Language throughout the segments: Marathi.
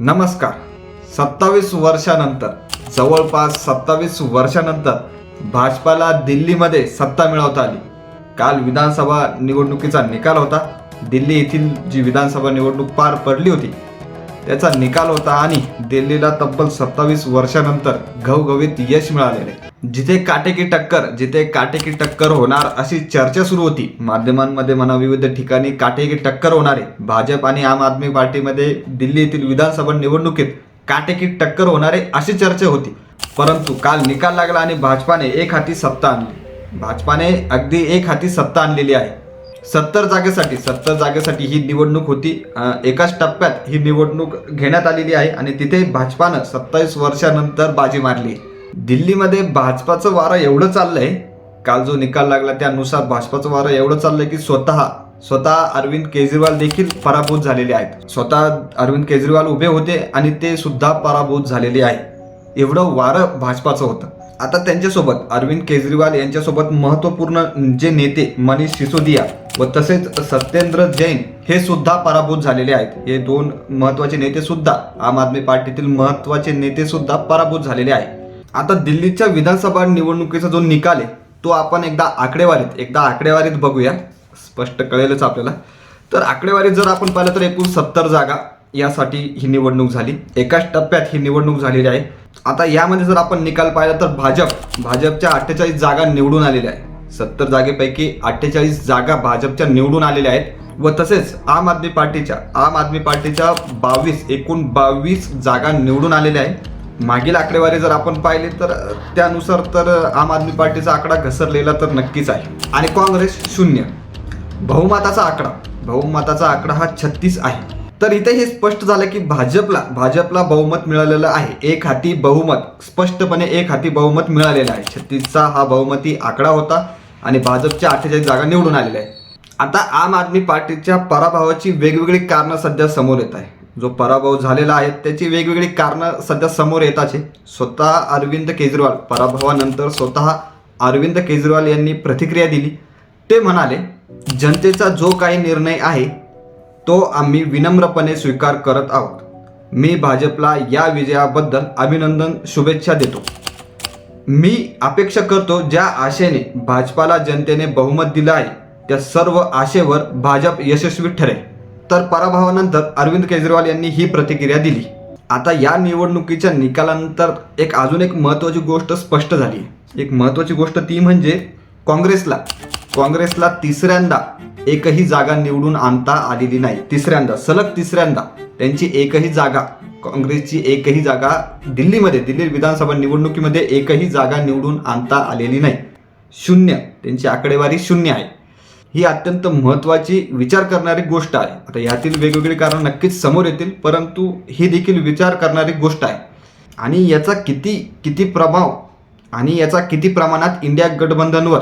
नमस्कार. सत्तावीस वर्षानंतर जवळपास सत्तावीस वर्षानंतर भाजपाला दिल्लीमध्ये सत्ता मिळवता आली. काल विधानसभा निवडणुकीचा निकाल होता. दिल्ली येथील जी विधानसभा निवडणूक पार पडली होती त्याचा निकाल होता आणि दिल्लीला तब्बल सत्तावीस वर्षानंतर घवघवीत यश मिळालेले. जिथे काटेकी टक्कर जिथे काटेकी टक्कर होणार अशी चर्चा सुरू होती. माध्यमांमध्ये म्हणा विविध ठिकाणी काटेकी टक्कर होणार. आहे भाजप आणि आम आदमी पार्टीमध्ये दिल्ली येथील विधानसभा निवडणुकीत काटेकी टक्कर होणारे अशी चर्चा होती. परंतु काल निकाल लागला आणि भाजपाने एक हाती सत्ता आणली. भाजपाने अगदी एक हाती सत्ता आणलेली आहे. सत्तर जागेसाठी सत्तर जागेसाठी ही निवडणूक होती. एकाच टप्प्यात ही निवडणूक घेण्यात आलेली आहे आणि तिथे भाजपानं सत्तावीस वर्षानंतर बाजी मारली. दिल्लीमध्ये भाजपाचं वारं एवढं चाललंय काल जो निकाल लागला त्यानुसार भाजपाचं वारं एवढं चाललंय की स्वतः स्वतः अरविंद केजरीवाल देखील पराभूत झालेले आहेत. स्वतः अरविंद केजरीवाल उभे होते आणि ते सुद्धा पराभूत झालेले आहे. एवढं वारं भाजपाचं होतं. आता त्यांच्यासोबत अरविंद केजरीवाल यांच्यासोबत महत्त्वपूर्ण जे नेते मनीष सिसोदिया व तसेच सत्येंद्र जैन हे सुद्धा पराभूत झालेले आहेत. हे दोन महत्त्वाचे नेते सुद्धा आम आदमी पार्टीतील महत्त्वाचे नेते सुद्धा पराभूत झालेले आहे आता दिल्लीच्या विधानसभा निवडणुकीचा जो निकाल आहे तो आपण एकदा आकडेवारीत एकदा आकडेवारीत बघूया. स्पष्ट कळेलच आपल्याला. तर आकडेवारीत जर आपण पाहिलं तर एकूण सत्तर जागा यासाठी ही निवडणूक झाली. एकाच टप्प्यात ही निवडणूक झालेली आहे. आता यामध्ये जर आपण निकाल पाहिला तर भाजप भाजपच्या अठ्ठेचाळीस जागा निवडून आलेल्या आहे सत्तर जागेपैकी अठ्ठेचाळीस जागा भाजपच्या निवडून आलेल्या आहेत व तसेच आम आदमी पार्टीच्या आम आदमी पार्टीच्या बावीस एकूण बावीस जागा निवडून आलेल्या आहेत. मागील आकडेवारी जर आपण पाहिली तर त्यानुसार तर आम आदमी पार्टीचा आकडा घसरलेला तर नक्कीच आहे. आणि काँग्रेस शून्य. बहुमताचा आकडा बहुमताचा आकडा हा छत्तीस आहे. तर इथे हे स्पष्ट झालं की भाजपला भाजपला बहुमत मिळालेलं आहे. एक हाती बहुमत स्पष्टपणे एक हाती बहुमत मिळालेलं आहे. छत्तीसचा हा बहुमती आकडा होता. आणि भाजपच्या अठ्ठेचाळीस जागा निवडून आलेल्या आहे आता आम आदमी पार्टीच्या पराभवाची वेगवेगळी कारणं सध्या समोर येत आहे जो पराभव झालेला आहे त्याची वेगवेगळी कारणं सध्या समोर येताच आहे स्वतः अरविंद केजरीवाल पराभवानंतर स्वतः अरविंद केजरीवाल यांनी प्रतिक्रिया दिली. ते म्हणाले जनतेचा जो काही निर्णय आहे तो आम्ही विनम्रपणे स्वीकार करत आहोत. मी भाजपला या विजयाबद्दल अभिनंदन शुभेच्छा देतो. मी अपेक्षा करतो ज्या आशेने भाजपाला जनतेने बहुमत दिलं आहे त्या सर्व आशेवर भाजप यशस्वी ठरेल. तर पराभवानंतर अरविंद केजरीवाल यांनी ही प्रतिक्रिया दिली. आता या निवडणुकीच्या निकालानंतर एक अजून एक महत्त्वाची गोष्ट स्पष्ट झाली. एक महत्त्वाची गोष्ट ती म्हणजे काँग्रेसला. काँग्रेसला तिसऱ्यांदा एकही जागा निवडून आणता आलेली नाही. तिसऱ्यांदा सलग तिसऱ्यांदा त्यांची एकही जागा काँग्रेसची एकही जागा दिल्लीमध्ये दिल्ली विधानसभा निवडणुकीमध्ये एकही जागा निवडून आणता आलेली नाही. शून्य. त्यांची आकडेवारी शून्य आहे. ही अत्यंत महत्त्वाची विचार करणारी गोष्ट आहे. आता यातील वेगवेगळी कारणं नक्कीच समोर येतील परंतु ही देखील विचार करणारी गोष्ट आहे. आणि याचा किती किती प्रभाव आणि याचा किती प्रमाणात इंडिया गठबंधनवर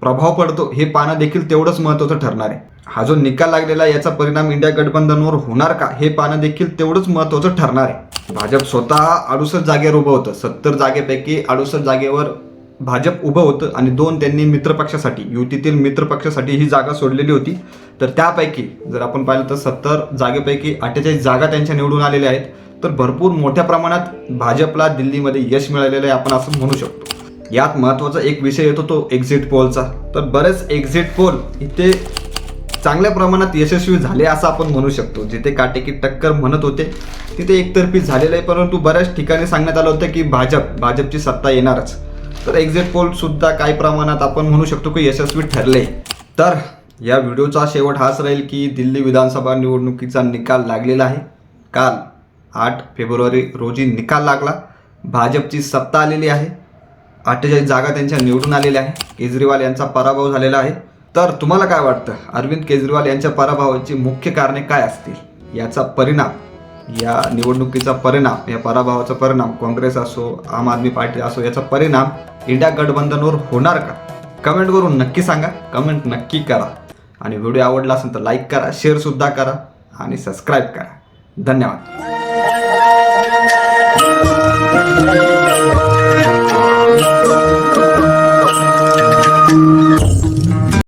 प्रभाव पडतो हे पाहणं देखील तेवढंच महत्त्वाचं ठरणार आहे. हा जो निकाल लागलेला आहे, याचा परिणाम इंडिया गठबंधनवर होणार का हे पाहणं देखील तेवढंच महत्त्वाचं ठरणार आहे. भाजप स्वतः अडुसष्ट जागेवर उभं होतं सत्तर जागेपैकी अडुसष्ट जागेवर भाजप उभं होतं आणि दोन त्यांनी मित्रपक्षासाठी युतीतील मित्रपक्षासाठी ही जागा सोडलेली होती. तर त्यापैकी जर आपण पाहिलं तर सत्तर जागेपैकी अठ्ठेचाळीस जागा त्यांच्या निवडून आलेल्या आहेत तर भरपूर मोठ्या प्रमाणात भाजपला दिल्लीमध्ये यश मिळालेलं आहे आपण असं म्हणू शकतो. यात महत्त्वाचा एक विषय येतो तो एक्झिट पोलचा तर बरेच एक्झिट पोल इथे चांगल्या प्रमाणात यशस्वी झाले असं आपण म्हणू शकतो. जिथे काटेकी टक्कर म्हणत होते तिथे एकतर्फी झालेलं आहे परंतु बऱ्याच ठिकाणी सांगण्यात आलं होतं की भाजप भाजपची सत्ता येणारच. तर एक्झिट पोलसुद्धा काही प्रमाणात आपण म्हणू शकतो की यशस्वी ठरले. तर या व्हिडिओचा शेवट हाच राहील की दिल्ली विधानसभा निवडणुकीचा निकाल लागलेला आहे. काल आठ फेब्रुवारी रोजी निकाल लागला. भाजपची सत्ता आलेली आहे. अठ्ठेचाळीस जागा त्यांच्या निवडून आलेल्या आहे. केजरीवाल यांचा पराभव झालेला आहे. तर तुम्हाला काय वाटतं? अरविंद केजरीवाल यांच्या पराभवाची मुख्य कारणे काय असतील? याचा परिणाम या निवडणुकीचा परिणाम या पराभवाचा परिणाम काँग्रेस असो आम आदमी पार्टी असो याचा परिणाम इंडिया गठबंधनवर होणार का? कमेंट करून नक्की सांगा. कमेंट नक्की करा. आणि व्हिडिओ आवडला असेल तर लाईक करा शेअरसुद्धा करा आणि सबस्क्राईब करा. धन्यवाद.